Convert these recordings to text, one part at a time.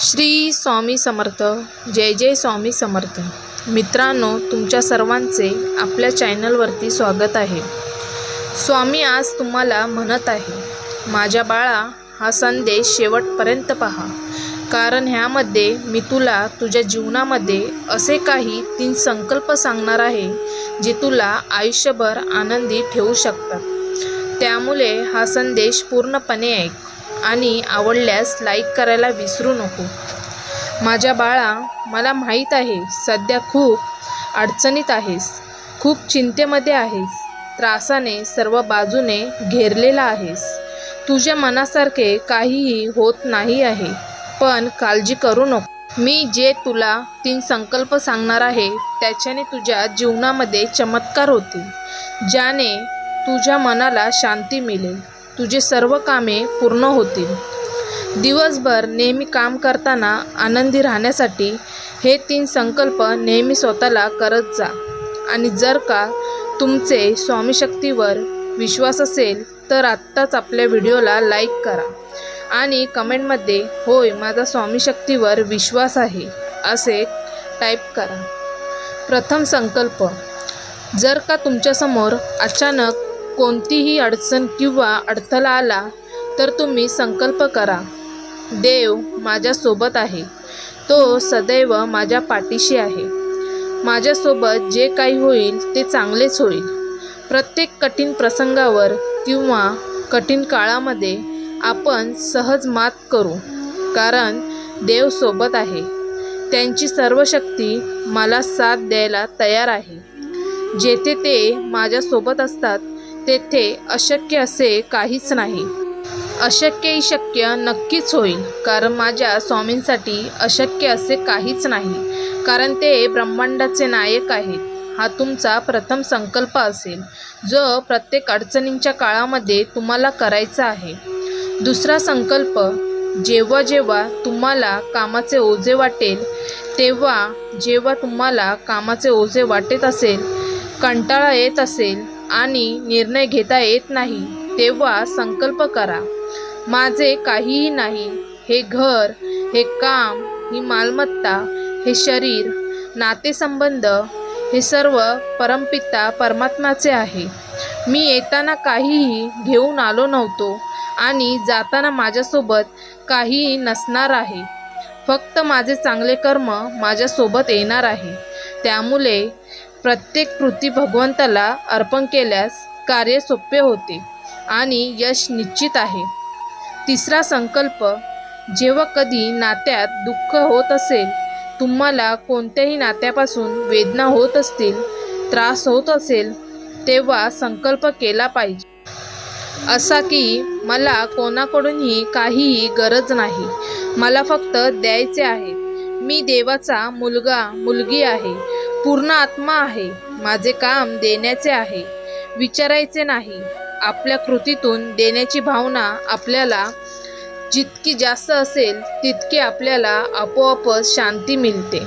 श्री स्वामी समर्थ. जय जय स्वामी समर्थ. मित्रांनो तुमच्या सर्वांचे आपल्या चॅनलवरती स्वागत आहे. स्वामी आज तुम्हाला म्हणत आहे माझ्या बाळा हा संदेश शेवटपर्यंत पहा. कारण ह्यामध्ये मी तुला तुझ्या जीवनामध्ये असे काही तीन संकल्प सांगणार आहे जे तुला आयुष्यभर आनंदी ठेवू शकतात. त्यामुळे हा संदेश पूर्णपणे ऐक. आणि आवडल्यास लाईक करायला विसरू नको. माझ्या बाळा मला माहीत आहे सध्या खूप अडचणीत आहेस. खूप चिंतेमध्ये आहेस. त्रासाने सर्व बाजूने घेरलेला आहेस. तुझ्या मनासारखे काहीही होत नाही आहे पण काळजी करू नको. मी जे तुला तीन संकल्प सांगणार आहे त्याच्याने तुझ्या जीवनामध्ये चमत्कार होतील ज्याने तुझ्या मनाला शांती मिळेल. तुझे सर्व कामे पूर्ण होतील. दिवसभर नेहमी काम करताना आनंदी राहण्यासाठी हे तीन संकल्प नेहमी स्वतःला करत जा. आणि जर का तुमचे स्वामीशक्तीवर विश्वास असेल तर आत्ताच आपल्या व्हिडिओला लाईक करा. आणि कमेंटमध्ये होय माझा स्वामीशक्तीवर विश्वास आहे असे टाईप करा. प्रथम संकल्प जर का तुमच्यासमोर अचानक कोणतीही अडचण किंवा अडथळा आला तर तुम्ही संकल्प करा. देव माझ्यासोबत आहे. तो सदैव माझ्या पाठीशी आहे. माझ्यासोबत जे काही होईल ते चांगलेच होईल. प्रत्येक कठीण प्रसंगावर किंवा कठीण काळामध्ये आपण सहज मात करू कारण देव सोबत आहे. त्यांची सर्व शक्ती मला साथ द्यायला तयार आहे. जेथे ते माझ्यासोबत असतात तेथे अशक्य असे काहीच नाही. अशक्यही शक्य नक्कीच होईल कारण माझ्या स्वामींसाठी अशक्य असे काहीच नाही कारण ते ब्रह्मांडाचे नायक आहेत. हा तुमचा प्रथम संकल्प असेल जो प्रत्येक अडचणींच्या काळामध्ये तुम्हाला करायचा आहे. दुसरा संकल्प जेव्हा जेव्हा तुम्हाला कामाचे ओझे वाटेल तेव्हा जेव्हा तुम्हाला कामाचे ओझे वाटत असेल कंटाळा येत असेल आणि निर्णय घेता येत नाही तेव्हा संकल्प करा. माझे काहीही नाही हे घर हे काम ही मालमत्ता हे शरीर नातेसंबंध हे सर्व परमपिता परमात्माचे आहे. मी येताना काहीही घेऊन आलो नव्हतो आणि जाताना माझ्यासोबत काहीही नसणार आहे. फक्त माझे चांगले कर्म माझ्यासोबत येणार आहे. त्यामुळे प्रत्येक कृती भगवंताला अर्पण केल्यास कार्य सोपे होते आणि यश निश्चित आहे. तिसरा संकल्प जेव्हा कधी नात्यात दुःख होत असेल तुम्हाला कोणत्याही नात्यापासून वेदना होत असतील त्रास होत असेल तेव्हा संकल्प केला पाहिजे. असा की मला कोणाकडूनही काहीही गरज नाही मला फक्त द्यायचे आहे. मी देवाचा मुलगा मुलगी आहे. पूर्ण आत्मा आहे. माझे काम देण्याचे आहे. विचारायचे नाही. आपल्या कृतीतून देण्याची भावना आपल्याला जितकी जास्त असेल तितकी आपल्याला आपोआपच शांती मिळते.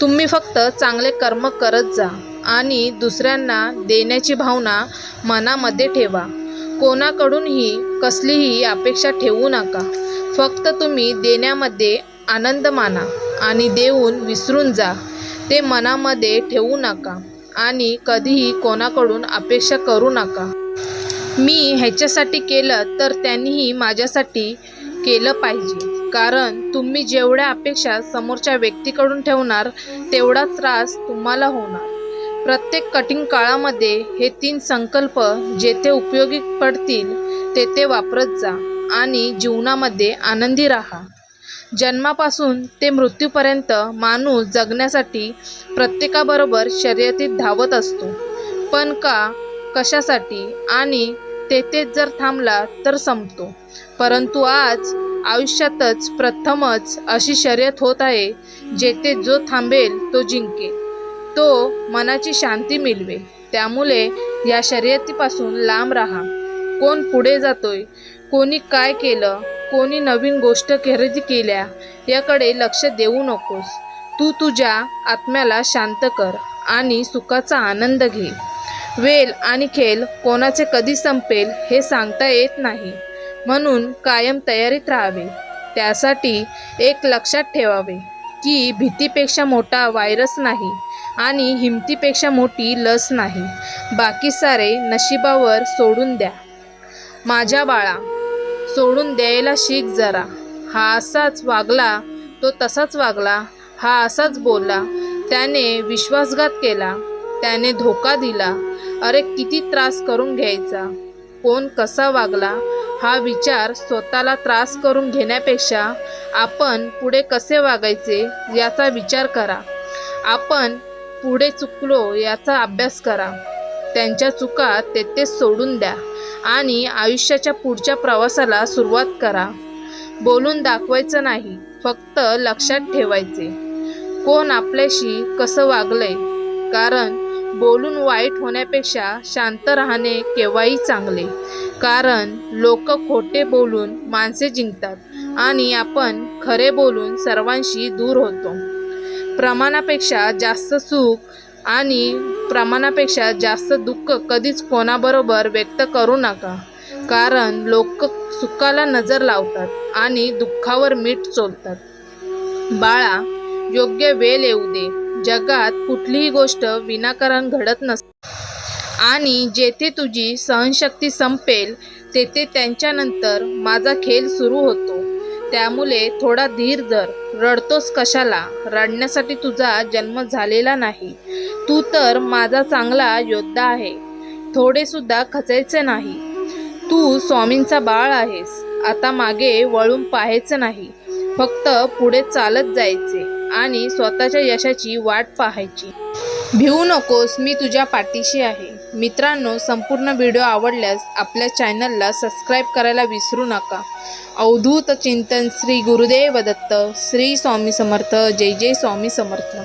तुम्ही फक्त चांगले कर्म करत जा आणि दुसऱ्यांना देण्याची भावना मनामध्ये ठेवा. कोणाकडूनही कसलीही अपेक्षा ठेवू नका. फक्त तुम्ही देण्यामध्ये आनंद माना आणि देऊन विसरून जा. ते मनामध्ये ठेवू नका आणि कधीही कोणाकडून अपेक्षा करू नका. मी ह्याच्यासाठी केलं तर त्यांनीही माझ्यासाठी केलं पाहिजे. कारण तुम्ही जेवढ्या अपेक्षा समोरच्या व्यक्तीकडून ठेवणार तेवढाच त्रास तुम्हाला होणार. प्रत्येक कठीण काळामध्ये हे तीन संकल्प जेथे उपयोगी पडतील तेथे वापरत जा आणि जीवनामध्ये आनंदी राहा. जन्मापासून ते मृत्यूपर्यंत माणूस जगण्यासाठी प्रत्येकाबरोबर शर्यतीत धावत असतो. पण का कशासाठी आणि तेथेच जर थांबला तर संपतो. परंतु आज आयुष्यातच प्रथमच अशी शर्यत होत आहे जेथे जो थांबेल तो जिंकेल. तो मनाची शांती मिळवेल. त्यामुळे या शर्यतीपासून लांब राहा. कोण पुढे जातोय? कोणी काय केलं? कोणी नवीन गोष्ट खरेदी केल्या याकडे लक्ष देऊ नकोस. तू तुझ्या आत्म्याला शांत कर आणि सुखाचा आनंद घे. वेल आणि खेळ कोणाचे कधी संपेल हे सांगता येत नाही. म्हणून कायम तयारीत राहावे. त्यासाठी एक लक्षात ठेवावे की भीतीपेक्षा मोठा व्हायरस नाही आणि हिमतीपेक्षा मोठी लस नाही. बाकी सारे नशिबावर सोडून द्या. माझ्या बाळा सोडून द्यायला शिक जरा. हा असाच वागला तो तसाच वागला हा असाच बोलला. त्याने विश्वासघात केला. त्याने धोका दिला. अरे किती त्रास करून घ्यायचा. कोण कसा वागला हा विचार स्वतःला त्रास करून घेण्यापेक्षा आपण पुढे कसे वागायचे याचा विचार करा. आपण पुढे चुकलो याचा अभ्यास करा. त्यांच्या चुका तेथेच सोडून द्या. आणि आयुष्याच्या पुढच्या प्रवासाला सुरुवात करा. बोलून दाखवायचं नाही फक्त लक्षात ठेवायचे. कोण आपल्याशी कसं वागलंय? कारण बोलून वाईट होण्यापेक्षा शांत राहणे केव्हाही चांगले. कारण लोक खोटे बोलून माणसे जिंकतात आणि आपण खरे बोलून सर्वांशी दूर होतो. प्रमाणापेक्षा जास्त सुख आणि प्रमाणापेक्षा जास्त दुःख कधीच कोणाबरोबर व्यक्त करू नका. कारण लोक सुखाला नजर लावतात आणि दुःखावर मीठ चोलतात बाळा योग्य वेळ येऊ दे. जगात कुठलीही गोष्ट विनाकारण घडत नसते आणि जेथे तुझी सहनशक्ती संपेल तेथे त्यांच्यानंतर माझा खेळ सुरू होतो. त्यामुळे थोडा धीर धर. रडतोस कशाला? रडण्यासाठी तुझा जन्म झालेला नाही. तू तर माझा चांगला योद्धा आहे. थोडे सुद्धा खचायचे नाही. तू स्वामींचा बाळ आहेस. आता मागे वळून पाहायचं नाही. फक्त पुढे चालत जायचे आणि स्वतःच्या यशाची वाट पाहायची. भिवू नकोस मी तुझ्या पाठीशी आहे. मित्रांनो संपूर्ण व्हिडिओ आवडल्यास आपल्या चॅनलला सबस्क्राईब करायला विसरू नका. अवधूत चिंतन श्री गुरुदेव दत्त श्री स्वामी समर्थ जय जय स्वामी समर्थ.